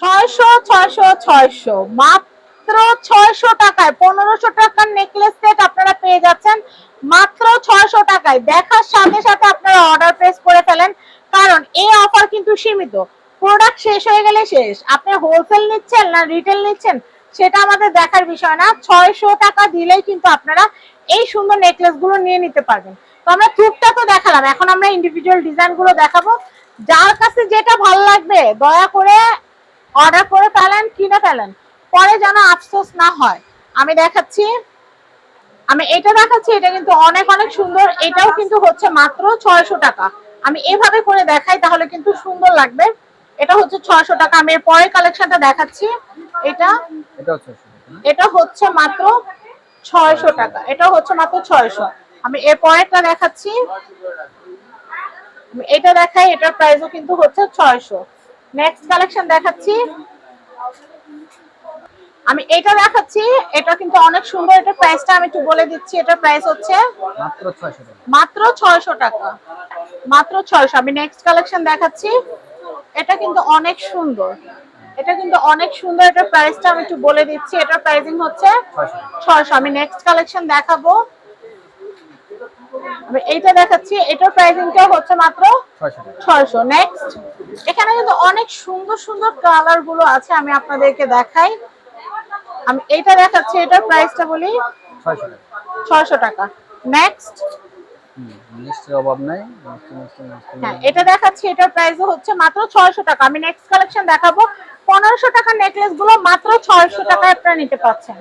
ছয়শো ছয়শো ছয়শো। মাত্র ছয়শো টাকায়, পনেরোশো টাকার নেকলেস সেট আপনারা পেয়ে যাচ্ছেন। মাত্র ছয়শো টাকায়। দেখার সাথে সাথে আপনারা অর্ডার প্লেস করে ফেলেন। কারণ এই অফার কিন্তু সীমিত। প্রোডাক্ট শেষ হয়ে গেলে শেষ। আপনি হোলসেল নিচ্ছেন না রিটেল নিচ্ছেন, সেটা আমাদের দেখার বিষয় না। ছয়শো টাকা দিলেই কিন্তু আপনারা এই সুন্দর নেকলেসগুলো নিয়ে নিতে পারবেন। তো আমরা থুপটা তো দেখালাম। এখন আমরা ইন্ডিভিজুয়াল ডিজাইনগুলো দেখাবো। যার কাছে যেটা ভালো লাগবে, দয়া করে অর্ডার করে ফেলেন কিনে ফেলেন। পরে যেন আফসোস না হয়। আমি দেখাচ্ছি আমি এটা দেখাচ্ছি এটা কিন্তু অনেক অনেক সুন্দর। এটাও কিন্তু হচ্ছে মাত্র ছয়শো টাকা। আমি এভাবে করে দেখাই তাহলে কিন্তু সুন্দর লাগবে। এটা হচ্ছে ছয়শো টাকা। আমি এর পরের কালেকশনটা দেখাচ্ছি। এটা এটা হচ্ছে মাত্র ছয়শো টাকা। এটা হচ্ছে মাত্র ছয়শো। আমি এর পরেরটা দেখাচ্ছি। এটা দেখাই এটার প্রাইসও কিন্তু হচ্ছে ছয়শো। নেক্সট কালেকশন দেখাচ্ছি। আমি এটা দেখাচ্ছি এটা কিন্তু অনেক সুন্দর এটার প্রাইসটা আমি একটু বলে দিচ্ছি এটার প্রাইস হচ্ছে মাত্র ছয়শো টাকা। মাত্র ছয়শো টাকা। মাত্র ছয়শো। আমি নেক্সট কালেকশন দেখাচ্ছি। এটা কিন্তু অনেক সুন্দর। এটা কিন্তু অনেক সুন্দর এটার প্রাইসটা আমি একটু বলে দিচ্ছি। এটার প্রাইসিং হচ্ছে ছয়শো ছয়শো। আমি নেক্সট কালেকশন দেখাবো। আমি এইটা দেখাচ্ছি এটার প্রাইসিংটা হচ্ছে মাত্র ছয়শো টাকা। ছয়শো। নেক্সট এখানে কিন্তু অনেক সুন্দর সুন্দর কালারগুলো আছে আমি আপনাদেরকে দেখাই। আমি এইটা দেখাচ্ছি এটার প্রাইসটা বলি ছয়শো টাকা। নেক্সট মিষ্টির অভাব নাই। হ্যাঁ এটা দেখাচ্ছি, এটার প্রাইস হচ্ছে মাত্র ছয়শো টাকা। আমি নেক্সট কালেকশন দেখাবো। পনেরোশো টাকার নেকলেসগুলো মাত্র ছয়শো টাকায় আপনারা নিতে পারছেন।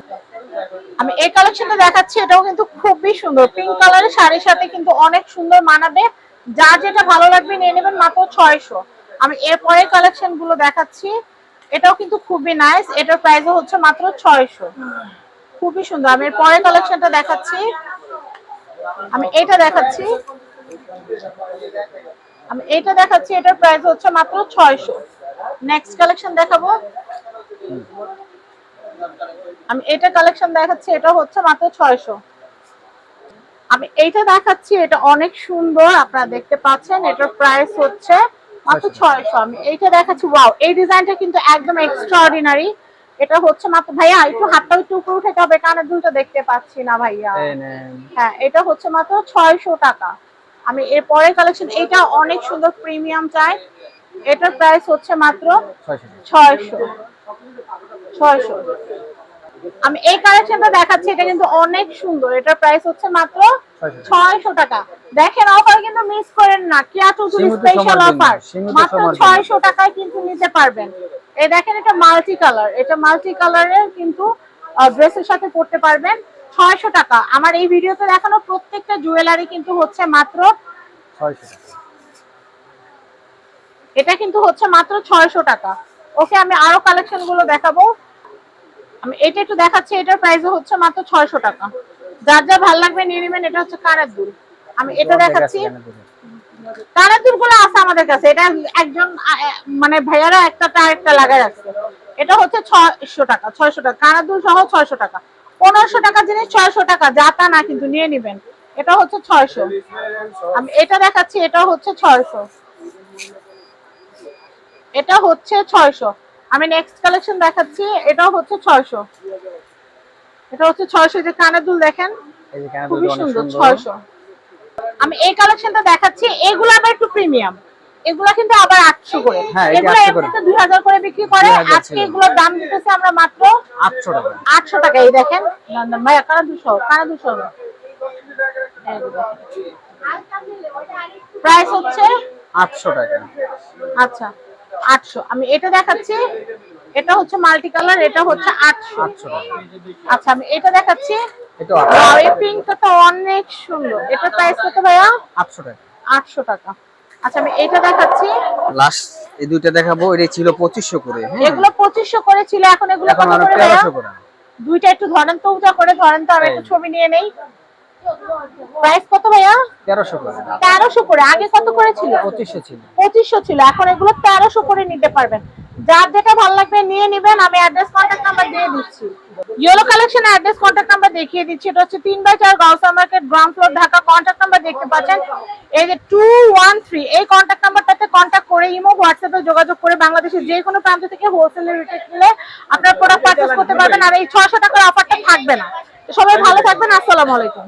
আমি এই কালেকশনটা দেখাচ্ছি, এটাও কিন্তু খুবই সুন্দর। পিঙ্ক কালারের শাড়ির সাথে কিন্তু অনেক সুন্দর মানাবে। যা যেটা ভালো লাগবে নিয়ে নেবেন মাত্র ছয়শো। আমি এরপরে কালেকশনগুলো দেখাচ্ছি। এটাও কিন্তু খুবই নাইস এটার প্রাইসও হচ্ছে মাত্র ছয়শো। খুবই সুন্দর। আমি এর পরের কালেকশনটা দেখাচ্ছি। আমি এটা দেখাচ্ছি। আমি এটা দেখাচ্ছি এটার প্রাইস হচ্ছে মাত্র ছয়শো। নেক্সট কালেকশন দেখাবো। আমি এটা কালেকশন দেখাচ্ছি এটা হচ্ছে মাত্র ছয়শো। আমি এইটা দেখাচ্ছি এটা অনেক সুন্দর আপনারা দেখতে পাচ্ছেন এটার প্রাইস হচ্ছে মাত্র ছয়শো। আমি এইটা দেখাচ্ছি ওয়াও এই ডিজাইনটা কিন্তু একদম এক্সট্রাঅর্ডিনারি এটা হচ্ছে মাত্র ভাইয়া একটু হাতটা একটু উপরে উঠাতে হবে কানের দুলটা দেখতে পাচ্ছি না ভাইয়া। হ্যাঁ এটা হচ্ছে মাত্র ছয়শো টাকা। আমি এর পরের কালেকশন এটা অনেক সুন্দর প্রিমিয়াম চাই। এটার প্রাইস হচ্ছে মাত্র ছয়শো। ছয়শো। আমি এই কালেকশনটা দেখাচ্ছি এটা কিন্তু অনেক সুন্দর। এটার প্রাইস হচ্ছে মাত্র ছয়শো। টাকা। দেখেন অফার কিন্তু মিস করেন না। কিয়া চৌধুরী স্পেশাল অফার মাত্র ছয়শো টাকায় কিন্তু নিতে পারবেন। এই দেখেন এটা মাল্টি কালার এটা মাল্টি কালারের কিন্তু ড্রেসের সাথে পড়তে পারবেন। ছয়শো টাকা। আমার এই ভিডিওতে দেখানো প্রত্যেকটা জুয়েলারি কিন্তু হচ্ছে মাত্র এটা কিন্তু হচ্ছে মাত্র ছয়শো টাকা। ওকে আমি আরও কালেকশনগুলো দেখাবো। আমি এটা একটু দেখাচ্ছি এটার প্রাইস হচ্ছে মাত্র ছয়শো টাকা। যার যা ভালো লাগবে নিয়ে নেবেন এটা হচ্ছে কানের দুল আমি এটা দেখাচ্ছি। কানের দুলগুলো আছে আমাদের কাছে। এটা একজন মানে ভাইয়ারা একটা একটা লাগাই রাখছে এটা হচ্ছে ছয়শো টাকা ছয়শো টাকা। কানের দুল সহ ছয়শো টাকা। পনেরোশো টাকা জিনিস ছয়শো টাকা যা তা না কিন্তু নিয়ে নিবেন। এটা হচ্ছে ছয়শো। আমি এটা দেখাচ্ছি এটা হচ্ছে ছয়শো। এটা হচ্ছে ছয়শো। আমি নেক্সট কালেকশন দেখাচ্ছি এটাও হচ্ছে ছয়শো। এটা হচ্ছে ছয়শো যে কানের দুল দেখেন খুবই সুন্দর ছয়শো। আমি এই কালেকশনটা দেখাচ্ছি এগুলো আবার একটু প্রিমিয়াম এগুলা কিন্তু আবার আটশো করে। হ্যাঁ, এগুলো 800 করে। এমনিতে দুই হাজার করে বিক্রি করে। আজকে। এগুলোর দাম দিতেছে আমরা মাত্র আটশো টাকা। আটশো টাকা। এই দেখেন না, না, ভাইয়া কানা দুশো কানা দুশো। প্রাইস হচ্ছে আটশো টাকা। আচ্ছা আটশো। আমি এটা দেখাচ্ছি। এটা হচ্ছে মাল্টি কালার এটা হচ্ছে আটশো। আটশো টাকা। আচ্ছা আমি এটা দেখাচ্ছি। এটা এই পিঙ্কটা তো অনেক সুন্দর। এটা প্রাইস কত ভাইয়া? আটশো টাকা। আটশো টাকা। আচ্ছা আমি এটা দেখাচ্ছি। লাস্ট এই দুইটা দেখাবো এটা ছিল পঁচিশশো করে হ্যাঁ। এগুলো পঁচিশশো করে ছিল এখন এগুলো কত করে ভাইয়া? তেরোশো করে। দুইটা একটু ধরেন তো উঁচা করে ধরেন তো আমি একটু ছবি নিয়ে নেই। প্রাইস কত ভাইয়া? তেরোশো করে। তেরোশো করে আগে কত করে ছিল? পঁচিশশো ছিল। পঁচিশশো ছিল এখন এগুলো তেরোশো করে নিতে পারবেন। যার যেটা ভালো লাগবে নিয়ে নিবেন আমি অ্যাড্রেস কন্ট্যাক্ট নাম্বার দিয়ে দিচ্ছি। Yellow collection address contact number দেখিয়ে দিচ্ছি। এটা হচ্ছে তিন বাই চার Gausia market, ground floor, Dhaka. Contact number দেখতে পাচ্ছেন। এই যে টু ওয়ান থ্রি এই কন্ট্যাক্ট নাম্বারটাতে কন্ট্যাক্ট করে ইমো হোয়াটসঅ্যাপে যোগাযোগ করে বাংলাদেশের যে কোনো প্রান্ত থেকে হোলসেলের রেটে কিনলে আপনার প্রোডাক্ট পারচেস করতে পারবেন। আর এই ছশো টাকার অফারটা থাকবে না। সবাই ভালো থাকবেন। আসসালামু আলাইকুম।